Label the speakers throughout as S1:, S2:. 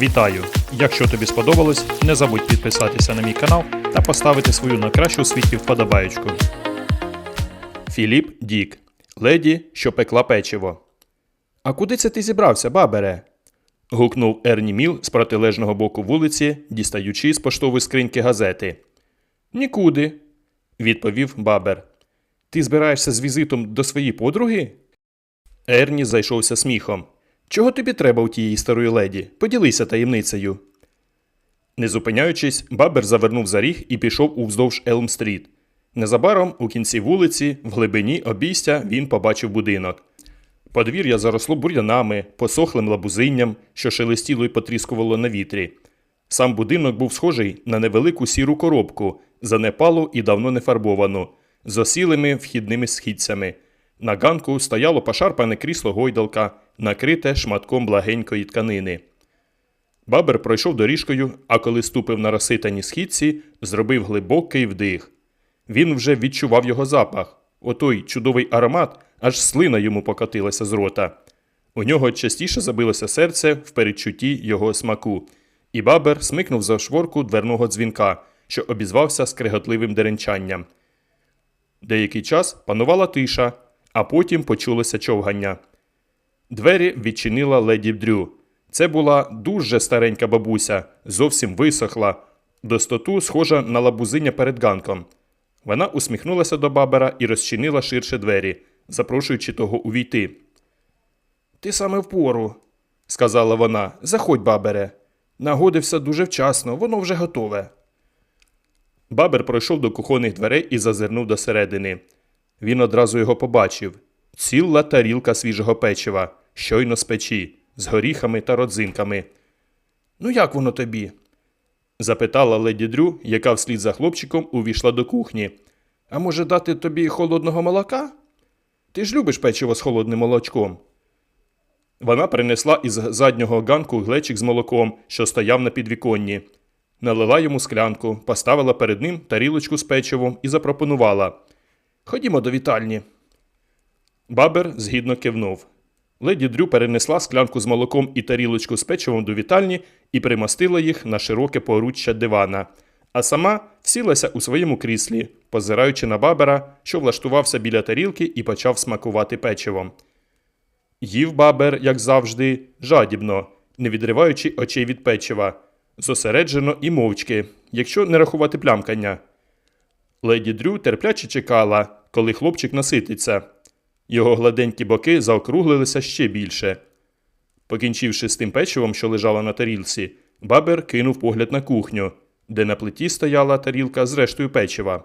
S1: Вітаю! Якщо тобі сподобалось, не забудь підписатися на мій канал та поставити свою найкращу у світі вподобаєчку. Філіп Дік. Леді, що пекла печиво. А куди це ти зібрався, бабере? гукнув Ерні Міл з протилежного боку вулиці, дістаючи з поштової скриньки газети. Нікуди, відповів бабер. Ти збираєшся з візитом до своєї подруги? Ерні зайшовся сміхом. Чого тобі треба у тієї старої леді? Поділися таємницею. Не зупиняючись, бабер завернув за ріг і пішов уздовж Елм-стріт. Незабаром у кінці вулиці, в глибині обійстя, він побачив будинок. Подвір'я заросло бур'янами, посохлим лабузинням, що шелестіло й потріскувало на вітрі. Сам будинок був схожий на невелику сіру коробку, занепалу і давно не фарбовану, з осілими вхідними східцями. На ганку стояло пошарпане крісло гойдалка, накрите шматком благенької тканини. Бабер пройшов доріжкою, а коли ступив на розситані східці, зробив глибокий вдих. Він вже відчував його запах. Отой чудовий аромат, аж слина йому покотилася з рота. У нього частіше забилося серце в передчутті його смаку, і бабер смикнув за шворку дверного дзвінка, що обізвався скреготливим деренчанням. Деякий час панувала тиша, а потім почулося човгання. Двері відчинила леді Дрю. Це була дуже старенька бабуся, зовсім висохла, достоту схожа на лабузиня перед ганком. Вона усміхнулася до бабера і розчинила ширше двері, запрошуючи того увійти. Ти саме впору, сказала вона. Заходь, бабере. Нагодився дуже вчасно, воно вже готове. Бабер пройшов до кухонних дверей і зазирнув до середини. Він одразу його побачив. Ціла тарілка свіжого печива, щойно з печі, з горіхами та родзинками. Ну, як воно тобі? запитала леді Дрю, яка вслід за хлопчиком увійшла до кухні. А може дати тобі холодного молока? Ти ж любиш печиво з холодним молочком. Вона принесла із заднього ганку глечик з молоком, що стояв на підвіконні. Налила йому склянку, поставила перед ним тарілочку з печивом і запропонувала Ходімо до вітальні. Бабер згідно кивнув. Леді Дрю перенесла склянку з молоком і тарілочку з печивом до вітальні і примостила їх на широке поруччя дивана, а сама сілася у своєму кріслі, позираючи на бабера, що влаштувався біля тарілки і почав смакувати печивом. Їв бабер, як завжди, жадібно, не відриваючи очей від печива, зосереджено і мовчки, якщо не рахувати плямкання. Леді Дрю терпляче чекала, коли хлопчик насититься. Його гладенькі боки заокруглилися ще більше. Покінчивши з тим печивом, що лежало на тарілці, бабер кинув погляд на кухню, де на плиті стояла тарілка з рештою печива.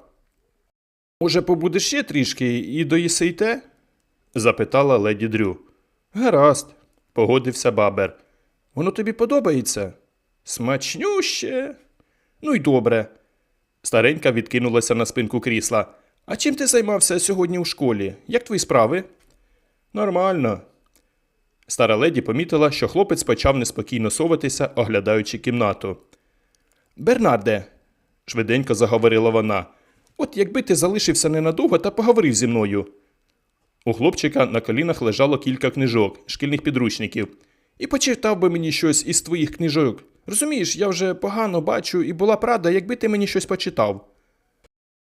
S1: Може, побудеш ще трішки і доїси й те? запитала леді Дрю. Гаразд, погодився бабер. Воно тобі подобається? Смачнюще. Ну й добре. Старенька відкинулася на спинку крісла. А чим ти займався сьогодні у школі? Як твої справи? Нормально. Стара леді помітила, що хлопець почав неспокійно соватися, оглядаючи кімнату. Бернарде, швиденько заговорила вона, от якби ти залишився ненадовго та поговорив зі мною. У хлопчика на колінах лежало кілька книжок, шкільних підручників. І почитав би мені щось із твоїх книжок. Розумієш, я вже погано бачу і була б рада, якби ти мені щось почитав.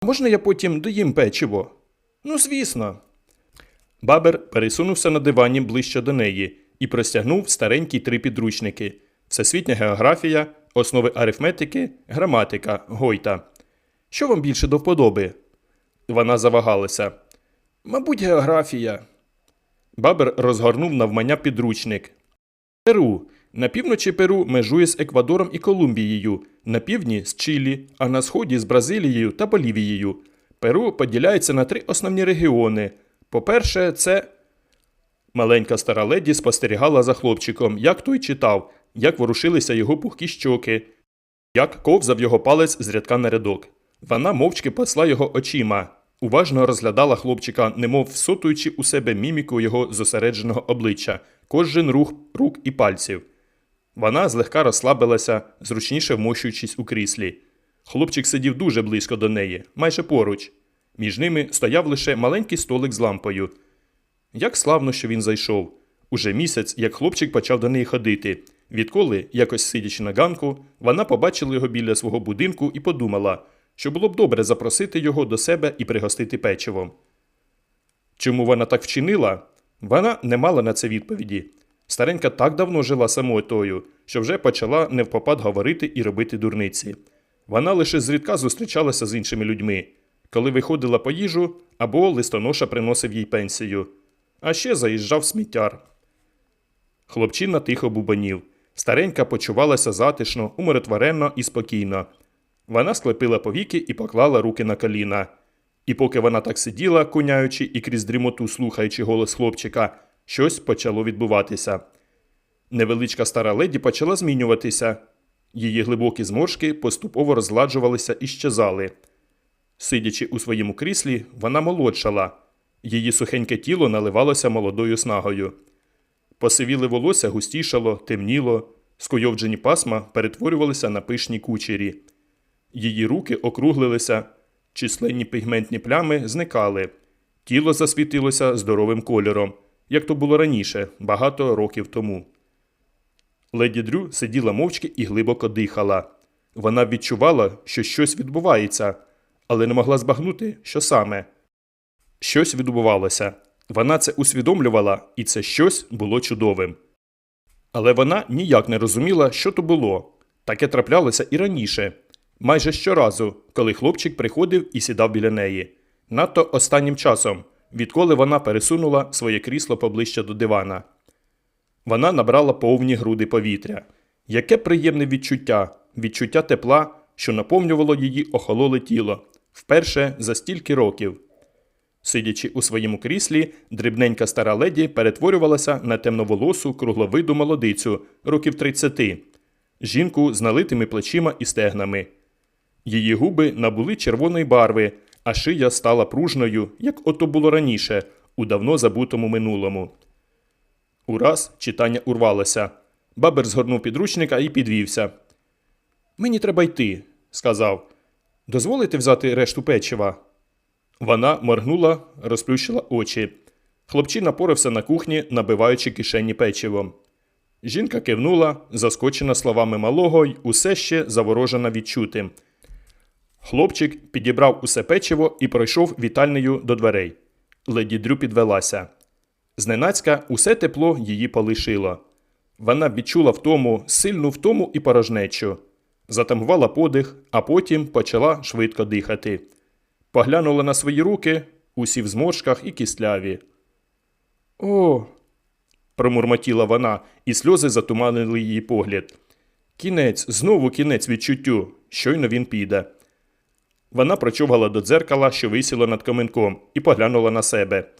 S1: Можна я потім доїм печиво? Ну, звісно. Бабер пересунувся на дивані ближче до неї і простягнув старенькі три підручники: Всесвітня географія, основи арифметики, граматика, гойта. Що вам більше до вподоби? Вона завагалася. Мабуть, географія. Бабер розгорнув навмання підручник. Перу. На півночі Перу межує з Еквадором і Колумбією, на півдні з Чилі, а на сході з Бразилією та Болівією. Перу поділяється на три основні регіони. По-перше, це. Маленька стара леді спостерігала за хлопчиком, як той читав, як ворушилися його пухкі щоки, як ковзав його палець з рядка на рядок. Вона мовчки пасла його очима, уважно розглядала хлопчика, немов всотуючи у себе міміку його зосередженого обличчя, кожен рух рук і пальців. Вона злегка розслабилася, зручніше вмощуючись у кріслі. Хлопчик сидів дуже близько до неї, майже поруч. Між ними стояв лише маленький столик з лампою. Як славно, що він зайшов. Уже місяць, як хлопчик почав до неї ходити. Відколи, якось сидячи на ганку, вона побачила його біля свого будинку і подумала, що було б добре запросити його до себе і пригостити печивом. Чому вона так вчинила? Вона не мала на це відповіді. Старенька так давно жила самотою, що вже почала невпопад говорити і робити дурниці. Вона лише зрідка зустрічалася з іншими людьми, коли виходила по їжу або листоноша приносив їй пенсію, а ще заїжджав сміттяр. Хлопчина тихо бубонів. Старенька почувалася затишно, умиротворенно і спокійно. Вона склепила повіки і поклала руки на коліна. І поки вона так сиділа, куняючи і крізь дрімоту слухаючи голос хлопчика, щось почало відбуватися. Невеличка стара леді почала змінюватися. Її глибокі зморшки поступово розгладжувалися і щезали. Сидячи у своєму кріслі, вона молодшала. Її сухеньке тіло наливалося молодою снагою. Посивіле волосся густішало, темніло, скойовджені пасма перетворювалися на пишні кучері. Її руки округлилися, численні пігментні плями зникали. Тіло засвітилося здоровим кольором, як то було раніше, багато років тому. Леді Дрю сиділа мовчки і глибоко дихала. Вона відчувала, що щось відбувається, але не могла збагнути, що саме. Щось відбувалося. Вона це усвідомлювала, і це щось було чудовим. Але вона ніяк не розуміла, що то було. Таке траплялося і раніше, майже щоразу, коли хлопчик приходив і сідав біля неї. Надто останнім часом, відколи вона пересунула своє крісло поближче до дивана. Вона набрала повні груди повітря. Яке приємне відчуття, відчуття тепла, що наповнювало її охололе тіло вперше за стільки років. Сидячи у своєму кріслі, дрібненька стара леді перетворювалася на темноволосу кругловиду молодицю років 30, жінку з налитими плечима і стегнами. Її губи набули червоної барви, а шия стала пружною, як ото було раніше, у давно забутому минулому. Ураз читання урвалося. Бабер згорнув підручника і підвівся. Мені треба йти, сказав. Дозволите взяти решту печива? Вона моргнула, розплющила очі. Хлопчина порався на кухні, набиваючи кишені печивом. Жінка кивнула, заскочена словами малого й усе ще заворожена відчутим. Хлопчик підібрав усе печиво і пройшов вітальнею до дверей. Леді Дрю підвелася. Зненацька усе тепло її полишило. Вона відчула втому, сильну втому і порожнечу. Затамувала подих, а потім почала швидко дихати. Поглянула на свої руки, усі в зморшках і кисляві. О. промурмотіла вона, і сльози затуманили її погляд. Кінець, знову кінець відчуттю. Щойно він піде. Вона прочовгала до дзеркала, що висіло над каменком, і поглянула на себе.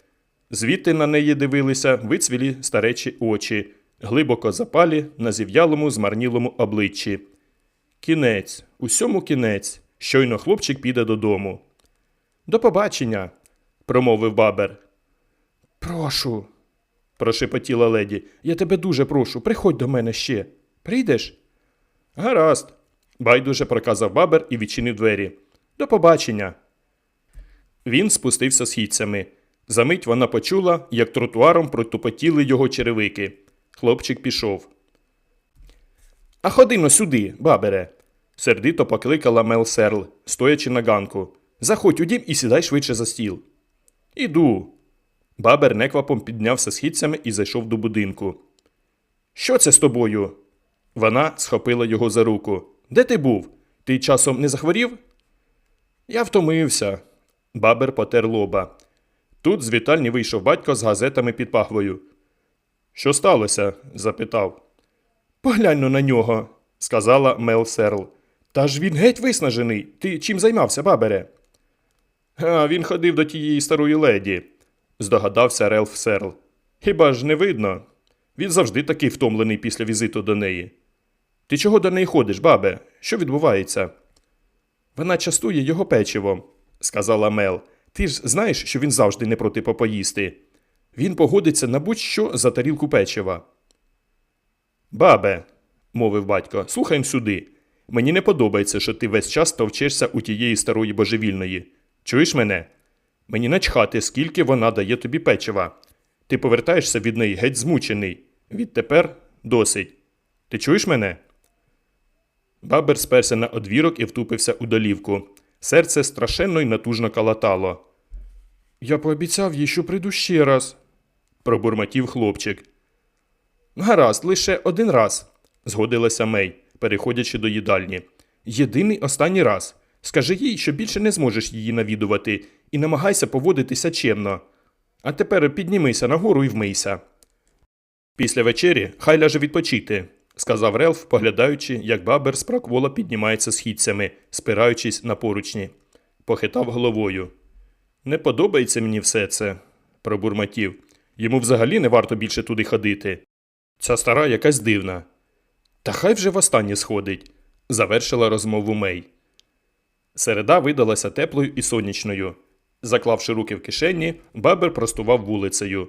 S1: Звідти на неї дивилися вицвілі старечі очі, глибоко запалі на зів'ялому змарнілому обличчі. Кінець, усьому кінець. Щойно хлопчик піде додому. До побачення, промовив бабер. Прошу, прошепотіла леді. Я тебе дуже прошу, приходь до мене ще. Прийдеш? Гаразд, байдуже проказав бабер і відчинив двері. До побачення. Він спустився східцями. Замить вона почула, як тротуаром протупотіли його черевики. Хлопчик пішов. А ходи но сюди, бабере, сердито покликала Мел Серл, стоячи на ганку. Заходь у дім і сідай швидше за стіл. Іду. Бабер неквапом піднявся східцями і зайшов до будинку. Що це з тобою? Вона схопила його за руку. Де ти був? Ти часом не захворів? Я втомився. Бабер потер лоба. Тут з вітальні вийшов батько з газетами під пахвою. Що сталося? запитав. Поглянь но на нього, сказала Мел Серл. Та ж він геть виснажений. Ти чим займався, бабере? А він ходив до тієї старої леді, здогадався Релф Серл. Хіба ж не видно? Він завжди такий втомлений після візиту до неї. Ти чого до неї ходиш, бабе? Що відбувається? Вона частує його печивом, сказала Мел. Ти ж знаєш, що він завжди не проти попоїсти. Він погодиться на будь-що за тарілку печива. Бабе, мовив батько, слухайм сюди. Мені не подобається, що ти весь час товчешся у тієї старої божевільної. Чуєш мене? Мені начхати, скільки вона дає тобі печива. Ти повертаєшся від неї геть змучений. Відтепер досить. Ти чуєш мене? Бабер сперся на одвірок і втупився у долівку. Серце страшенно й натужно калатало. Я пообіцяв їй, що прийду ще раз, пробурмотів хлопчик. Гаразд, лише один раз, згодилася Мей, переходячи до їдальні. Єдиний останній раз. Скажи їй, що більше не зможеш її навідувати, і намагайся поводитися чемно. А тепер піднімися нагору і вмийся. Після вечері хай ляже відпочити, сказав Релф, поглядаючи, як бабер з проквола піднімається східцями, спираючись на поручні. Похитав головою. Не подобається мені все це, пробурмотів. Йому взагалі не варто більше туди ходити. Ця стара якась дивна. Та хай вже востаннє сходить, завершила розмову Мей. Середа видалася теплою і сонячною. Заклавши руки в кишені, бабер простував вулицею.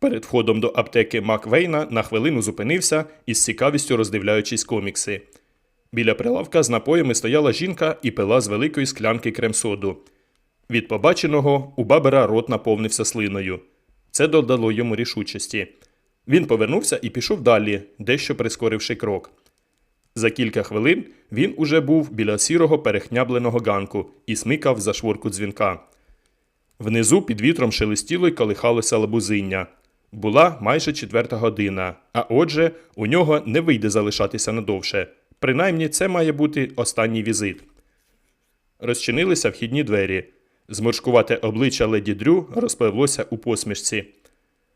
S1: Перед входом до аптеки Маквейна на хвилину зупинився із цікавістю роздивляючись комікси. Біля прилавка з напоями стояла жінка і пила з великої склянки кремсоду. Від побаченого у бабера рот наповнився слиною. Це додало йому рішучості. Він повернувся і пішов далі, дещо прискоривши крок. За кілька хвилин він уже був біля сірого перехнябленого ганку і смикав за шворку дзвінка. Внизу під вітром шелестіло й колихалося лабузиння. Була майже четверта година, а отже, у нього не вийде залишатися надовше. Принаймні, це має бути останній візит. Розчинилися вхідні двері. Зморшкувате обличчя леді Дрю розпливлося у посмішці.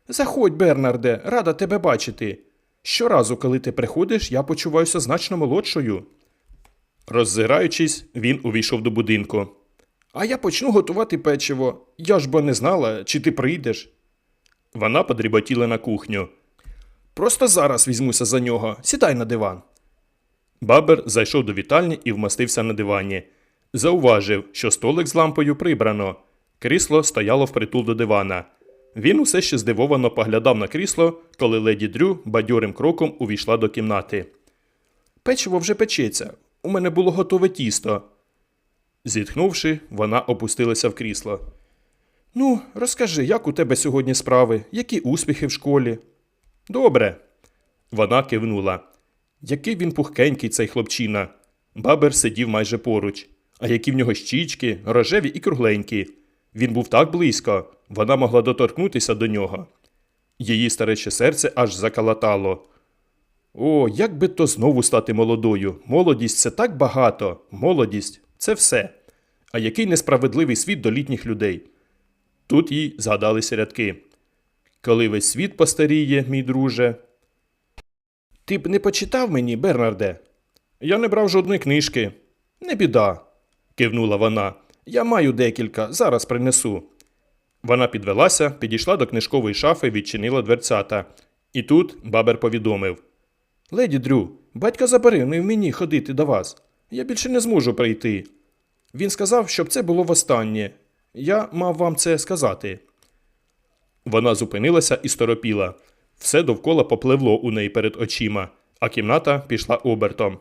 S1: Заходь, Бернарде, рада тебе бачити. Щоразу, коли ти приходиш, я почуваюся значно молодшою. Роззираючись, він увійшов до будинку. А я почну готувати печиво. Я ж бо не знала, чи ти прийдеш. Вона подріботіла на кухню. Просто зараз візьмуся за нього. Сідай на диван. Бабер зайшов до вітальні і вмостився на дивані. Зауважив, що столик з лампою прибрано. Крісло стояло впритул до дивана. Він усе ще здивовано поглядав на крісло, коли леді Дрю бадьорим кроком увійшла до кімнати. Печиво вже печеться. У мене було готове тісто. Зітхнувши, вона опустилася в крісло. Ну, розкажи, як у тебе сьогодні справи, які успіхи в школі? Добре. Вона кивнула. Який він пухкенький, цей хлопчина. Бабер сидів майже поруч. А які в нього щічки, рожеві і кругленькі. Він був так близько, вона могла доторкнутися до нього. Її старече серце аж закалатало. О, як би то знову стати молодою. Молодість це так багато. Молодість це все. А який несправедливий світ до літніх людей. Тут їй згадалися рядки. Коли весь світ постаріє, мій друже. Ти б не почитав мені, Бернарде? Я не брав жодної книжки. Не біда, кивнула вона. Я маю декілька, зараз принесу. Вона підвелася, підійшла до книжкової шафи, відчинила дверцята. І тут бабер повідомив: Леді Дрю, батько заборонив мені ходити до вас. Я більше не зможу прийти. Він сказав, щоб це було востаннє. Я мав вам це сказати. Вона зупинилася і сторопіла. Все довкола попливло у неї перед очима, а кімната пішла обертом.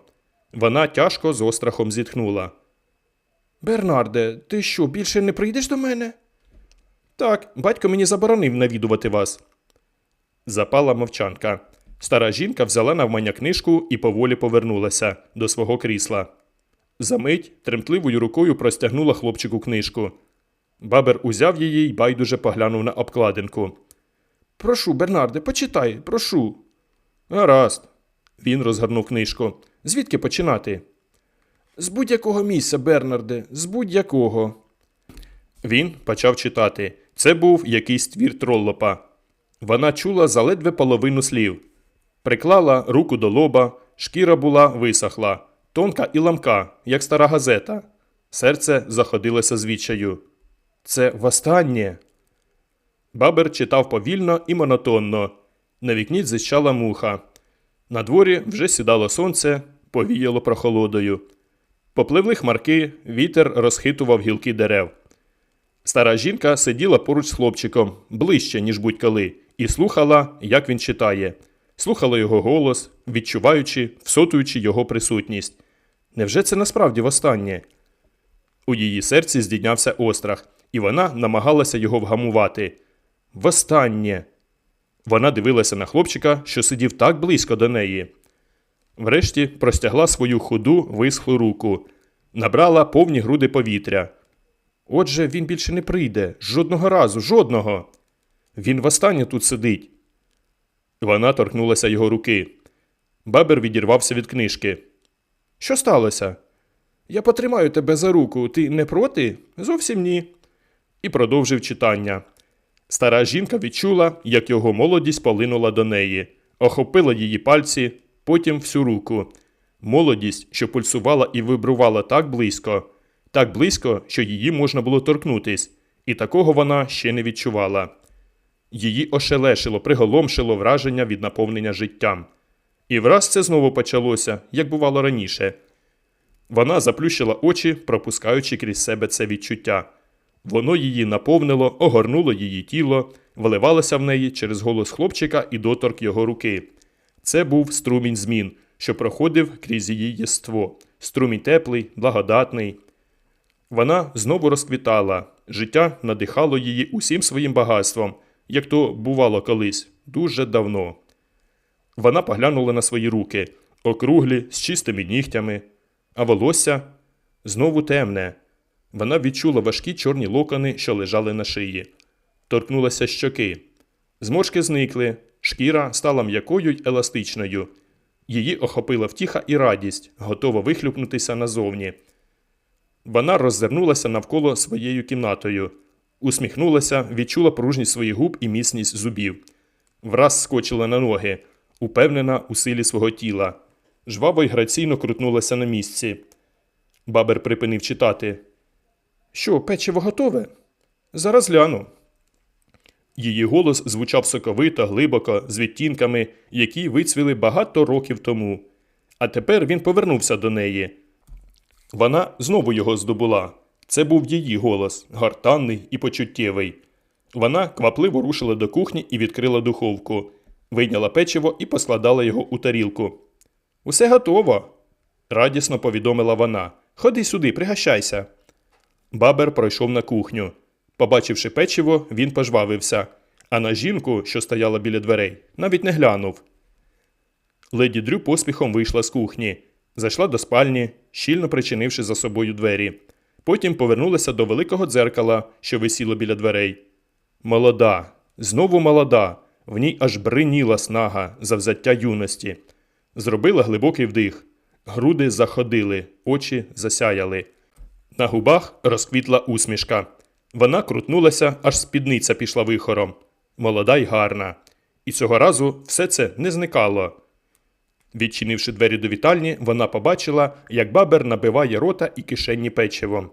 S1: Вона тяжко з острахом зітхнула. Бернарде, ти що, більше не прийдеш до мене? Так, батько мені заборонив навідувати вас. Запала мовчанка. Стара жінка взяла навмання книжку і поволі повернулася до свого крісла. Замить тремтливою рукою простягнула хлопчику книжку. Бабер узяв її й байдуже поглянув на обкладинку. Прошу, Бернарде, почитай, прошу. Гаразд. Він розгорнув книжку. Звідки починати? З будь-якого місця, Бернарде, з будь-якого. Він почав читати. Це був якийсь твір троллопа. Вона чула заледве половину слів. Приклала руку до лоба, шкіра була висохла, тонка і ламка, як стара газета. Серце заходилося звідчаю. Це востаннє. Бабер читав повільно і монотонно. На вікні зищала муха. На дворі вже сідало сонце, повіяло прохолодою. Попливли хмарки, вітер розхитував гілки дерев. Стара жінка сиділа поруч з хлопчиком, ближче, ніж будь-коли, і слухала, як він читає. Слухала його голос, відчуваючи, всотуючи його присутність. Невже це насправді востаннє? У її серці здійнявся острах, і вона намагалася його вгамувати. Востаннє. Вона дивилася на хлопчика, що сидів так близько до неї. Врешті простягла свою худу висхлу руку, набрала повні груди повітря. Отже, він більше не прийде. Жодного разу, жодного. Він востаннє тут сидить. Вона торкнулася його руки. Бабер відірвався від книжки. Що сталося? Я потримаю тебе за руку. Ти не проти? Зовсім ні. І продовжив читання. Стара жінка відчула, як його молодість полинула до неї, охопила її пальці, потім всю руку. Молодість, що пульсувала і вибрувала так близько, так близько, що її можна було торкнутись, і такого вона ще не відчувала. Її ошелешило, приголомшило враження від наповнення життям. І враз це знову почалося, як бувало раніше. Вона заплющила очі, пропускаючи крізь себе це відчуття. Воно її наповнило, огорнуло її тіло, вливалося в неї через голос хлопчика і доторк його руки. Це був струмінь змін, що проходив крізь її єство. Струмінь теплий, благодатний. Вона знову розквітала, життя надихало її усім своїм багатством, як то бувало колись, дуже давно. Вона поглянула на свої руки, округлі, з чистими нігтями, а волосся знову темне. Вона відчула важкі чорні локони, що лежали на шиї. Торкнулася щоки. Зморшки зникли, шкіра стала м'якою й еластичною. Її охопила втіха і радість, готова вихлюпнутися назовні. Вона роззирнулася навколо своєю кімнатою, усміхнулася, відчула пружність своїх губ і міцність зубів. Враз скочила на ноги, упевнена у силі свого тіла. Жваво й граційно крутнулася на місці. Бабер припинив читати. Що, печиво готове? Зараз гляну. Її голос звучав соковито, глибоко, з відтінками, які вицвіли багато років тому. А тепер він повернувся до неї. Вона знову його здобула. Це був її голос, гортанний і почуттєвий. Вона квапливо рушила до кухні і відкрила духовку, вийняла печиво і поскладала його у тарілку. Усе готово, радісно повідомила вона. Ходи сюди, пригощайся. Бабер пройшов на кухню. Побачивши печиво, він пожвавився, а на жінку, що стояла біля дверей, навіть не глянув. Леді Дрю поспіхом вийшла з кухні, зайшла до спальні, щільно причинивши за собою двері. Потім повернулася до великого дзеркала, що висіло біля дверей. Молода, знову молода, в ній аж бриніла снага завзяття юності. Зробила глибокий вдих. Груди заходили, очі засяяли. На губах розквітла усмішка. Вона крутнулася, аж спідниця пішла вихором. Молода й гарна. І цього разу все це не зникало. Відчинивши двері до вітальні, вона побачила, як бабер набиває рота і кишенні печивом.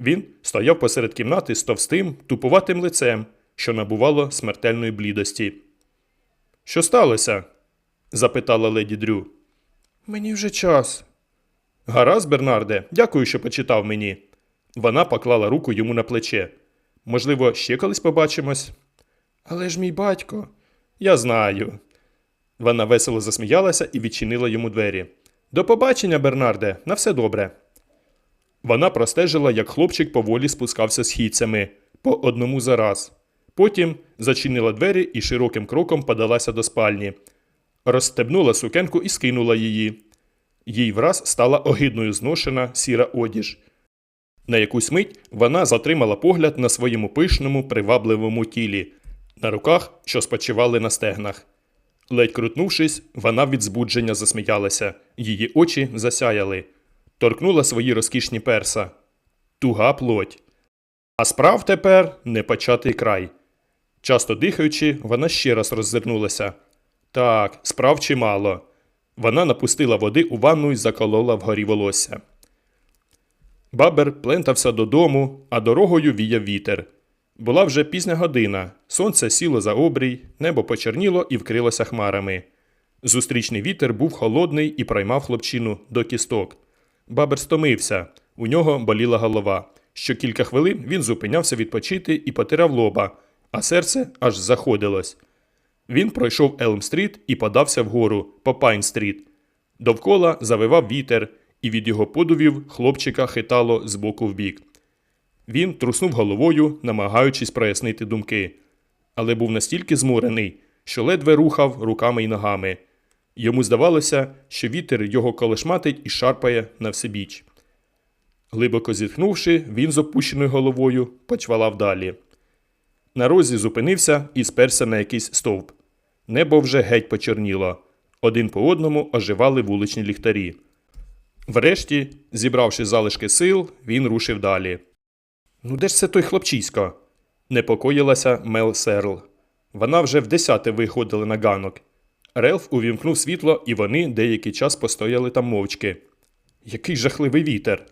S1: Він стояв посеред кімнати з товстим, тупуватим лицем, що набувало смертельної блідості. Що сталося? запитала леді Дрю. Мені вже час. Гаразд, Бернарде, дякую, що почитав мені. Вона поклала руку йому на плече. Можливо, ще колись побачимось. Але ж мій батько. Я знаю. Вона весело засміялася і відчинила йому двері. До побачення, Бернарде, на все добре. Вона простежила, як хлопчик поволі спускався східцями, по одному за раз. Потім зачинила двері і широким кроком подалася до спальні. Розстебнула сукенку і скинула її. Їй враз стала огидною зношена сіра одіж. На якусь мить вона затримала погляд на своєму пишному, привабливому тілі, на руках, що спочивали на стегнах. Ледь крутнувшись, вона від збудження засміялася, її очі засяяли, торкнула свої розкішні перса. Туга плоть. А справ тепер непочатий край. Часто дихаючи, вона ще раз роззирнулася. Так, справ чимало. Вона напустила води у ванну і заколола вгорі волосся. Бабер плентався додому, а дорогою віяв вітер. Була вже пізня година, сонце сіло за обрій, небо почерніло і вкрилося хмарами. Зустрічний вітер був холодний і проймав хлопчину до кісток. Бабер стомився, у нього боліла голова. Що кілька хвилин він зупинявся відпочити і потирав лоба, а серце аж заходилось. Він пройшов Елм-стріт і подався вгору по Пайн-стріт. Довкола завивав вітер, і від його подувів хлопчика хитало з боку в бік. Він труснув головою, намагаючись прояснити думки, але був настільки зморений, що ледве рухав руками й ногами. Йому здавалося, що вітер його колешматить і шарпає на всебіч. Глибоко зітхнувши, він з опущеною головою почвалав далі. На розі зупинився і сперся на якийсь стовп. Небо вже геть почорніло. Один по одному оживали вуличні ліхтарі. Врешті, зібравши залишки сил, він рушив далі. Ну, де ж це той хлопчисько? непокоїлася Мел Серл. Вона вже в десяте виходила на ганок. Релф увімкнув світло, і вони деякий час постояли там мовчки. Який жахливий вітер.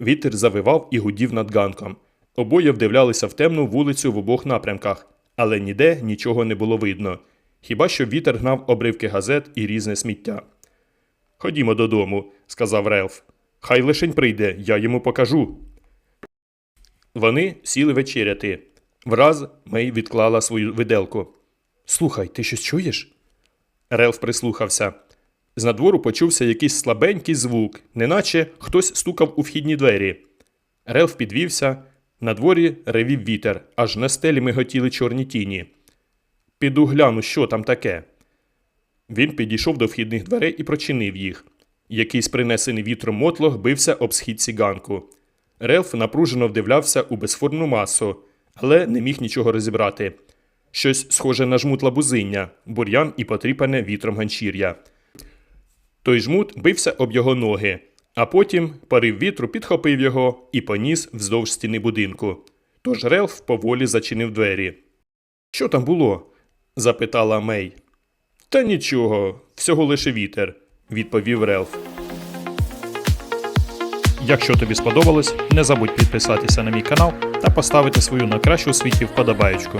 S1: Вітер завивав і гудів над ганком. Обоє вдивлялися в темну вулицю в обох напрямках, але ніде нічого не було видно. Хіба що вітер гнав обривки газет і різне сміття. Ходімо додому, сказав Релф. Хай лишень прийде, я йому покажу. Вони сіли вечеряти. Враз Мей відклала свою виделку. Слухай, ти щось чуєш? Релф прислухався. З надвору почувся якийсь слабенький звук, неначе хтось стукав у вхідні двері. Релф підвівся. На дворі ревів вітер, аж на стелі миготіли чорні тіні. Піду гляну, що там таке. Він підійшов до вхідних дверей і прочинив їх. Якийсь принесений вітром мотлох бився об східці ганку. Релф напружено вдивлявся у безформну масу, але не міг нічого розібрати. Щось схоже на жмут лабузиння, бур'ян і потріпане вітром ганчір'я. Той жмут бився об його ноги, а потім порив вітру підхопив його і поніс вздовж стіни будинку. Тож Релф поволі зачинив двері. Що там було? запитала Мей. Та нічого, всього лише вітер, відповів Релф. Якщо тобі сподобалось, не забудь підписатися на мій канал та поставити свою на кращу у світі вподобаєчку.